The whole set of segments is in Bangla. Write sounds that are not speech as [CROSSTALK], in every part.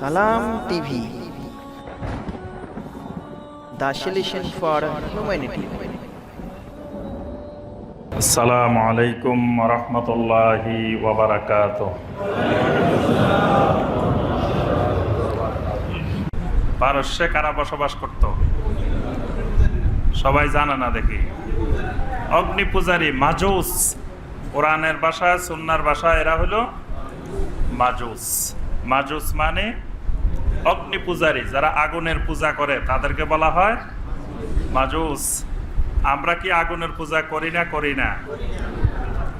সালাম টিভি। The for humanity. আসসালামু আলাইকুম রহমতুল্লাহি ওবরাকাত পারস্যে কারা বসবাস করত? সবাই জানে না দেখি। অগ্নি পূজারী মাজুস। কোরআনের ভাষা সুন্নার ভাষা এরা হলো মাজুস। মাজুস মানে অগ্নি পূজারী যারা আগুনের পূজা করে, তাদেরকে বলা হয় মাজুস। আমরা কি আগুনের পূজা করি না? করি না।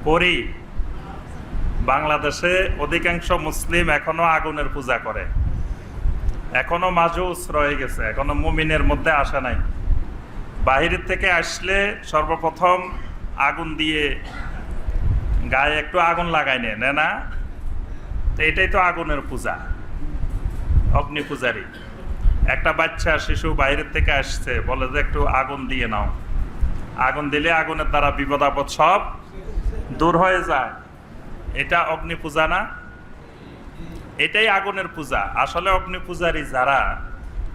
করি। বাংলাদেশে অধিকাংশ মুসলিম এখনও আগুনের পূজা করে। এখনও মাজুস রয়ে গেছে, এখনও মুমিনের মধ্যে আসে নাই। বাহিরের থেকে আসলে সর্বপ্রথম আগুন দিয়ে গায়ে একটু আগুন লাগাই নে না? তো এটাই তো আগুনের পূজা। অগ্নি পূজারী একটা বাচ্চা শিশু বাইরের থেকে আসছে, বলে যে একটু আগুন দিয়ে নাও। আগুন দিলে আগুনের দ্বারা বিপদ আপদ সব দূর হয়ে যায়। এটা অগ্নি পূজা না। এটাই আগুনের পূজা। আসলে অগ্নি পূজারী যারা,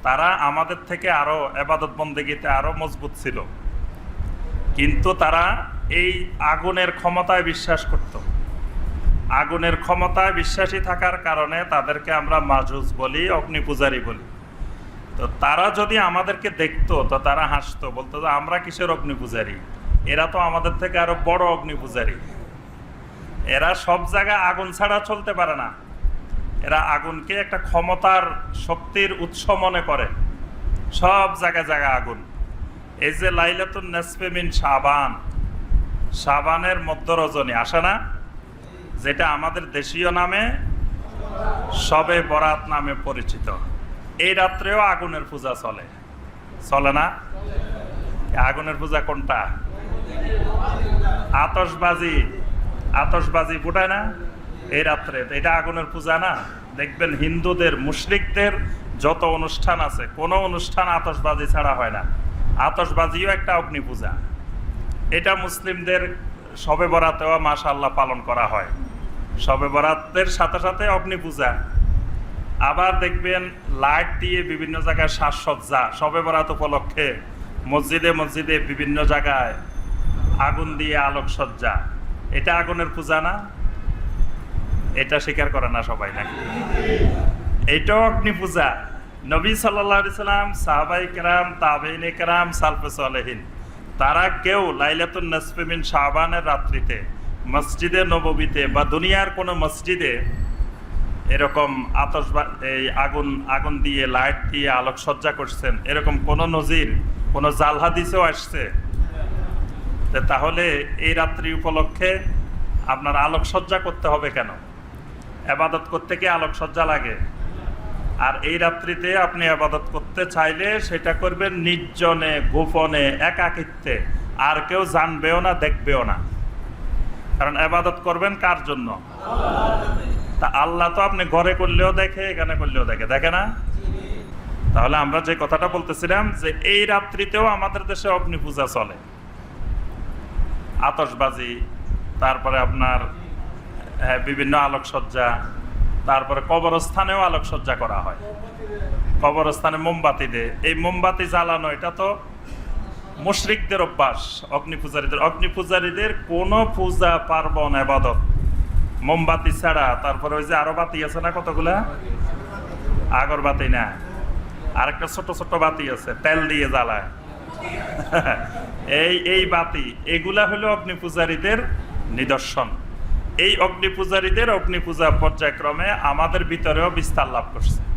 তারা আমাদের থেকে আরও এবাদত বন্দেগীতে আরও মজবুত ছিল। কিন্তু তারা এই আগুনের ক্ষমতায় বিশ্বাস করত। আগুনের ক্ষমতায় বিশ্বাসী থাকার কারণে তাদেরকে আমরা মাজুজ বলি অগ্নি পূজারী বলি। তো তারা যদি আমাদেরকে দেখতো, তো তারা হাসতো, বলতো যে আমরা কিসের অগ্নি পূজারী এরা তো আমাদের থেকে আরও বড় অগ্নি পূজারী এরা সব জায়গায় আগুন ছাড়া চলতে পারে না। এরা আগুনকে একটা ক্ষমতার শক্তির উৎস মনে করে। সব জায়গায় জায়গায় আগুন। এই যে লাইলাতুন নেসপেমিন সাবান সাবানের মধ্য রজনী আসে না? যেটা আমাদের দেশীয় নামে সবে বরাত নামে পরিচিত। এই রাত্রেও আগুনের পূজা চলে। চলে না? আগুনের পূজা কোনটা? আতসবাজি আতসবাজি ফুটায় না? এই রাত্রে। এটা আগুনের পূজা না? দেখবেন হিন্দুদের মুশরিকদের যত অনুষ্ঠান আছে, কোনো অনুষ্ঠান আতসবাজি ছাড়া হয় না। আতসবাজিও একটা অগ্নি পূজা। এটা মুসলিমদের সবে বরাতেও মাশা আল্লাহ পালন করা হয়। সবে বরাতের সাথে সাথে অগ্নি পূজা। আবার দেখবেন লাইট দিয়ে বিভিন্ন জায়গায় সাজসজ্জা সবে বরাত উপলক্ষে। মসজিদে মসজিদে বিভিন্ন জায়গায় আগুন দিয়ে আলোকসজ্জা। এটা আগুনের পূজা না? এটা স্বীকার করে না সবাই নাকি? এইটাও অগ্নি পূজা। নবী সাল্লাহ সাল্লাম, সাহাবাই কেরাম, তাবেইন কেরাম, সালফে সালেহীন। তারা কেউ লাইলাতুন নসফেমিন শাহবানের রাত্রিতে মসজিদে নববীতে বা দুনিয়ার কোনো মসজিদে এরকম আতস এই আগুন আগুন দিয়ে, লাইট দিয়ে আলোকসজ্জা করছেন, এরকম কোন নজির, কোনো জাল হাদিসেও আসছে? তাহলে এই রাত্রি উপলক্ষে আপনার আলোকসজ্জা করতে হবে কেন? আবাদত করতে কি আলোকসজ্জা লাগে? আর এই রাত্রিতে আপনি আবাদত করতে চাইলে সেটা করবেন নির্জনে, গোপনে, একাকিত্বে। আর কেউ জানবেও না, দেখবেও না। কারণ আবাদত করবেন কার জন্য? তা আল্লাহ তো আপনি ঘরে করলেও দেখে, এখানে করলেও দেখে দেখে না? তাহলে আমরা যে কথাটা বলতেছিলাম যে এই রাত্রিতেও আমাদের দেশে অগ্নি পূজা চলে। আতসবাজি তারপরে আপনার বিভিন্ন আলোকসজ্জা, তারপরে কবরস্থানেও আলোকসজ্জা করা হয়। কবরস্থানে মোমবাতি দে এই মোমবাতি জ্বালানো, এটা তো মুশরিকদের অভ্যাস অগ্নি পূজারীদের অগ্নি পূজারীদের কোনো পূজা, পার্বণ, আবাদত, মোমবাতি ছাড়া। তারপরে ওই যে আরও বাতি আছে না কতগুলা? আগরবাতি না। আর একটা ছোট ছোট বাতি আছে, তেল দিয়ে জ্বালায়। [LAUGHS] এই এই বাতি, এগুলা হলো অগ্নি পূজারীদের নিদর্শন। এই অগ্নি পূজারীদের অগ্নি পূজা পর্যায়ক্রমে আমাদের ভিতরেও বিস্তার লাভ করছে।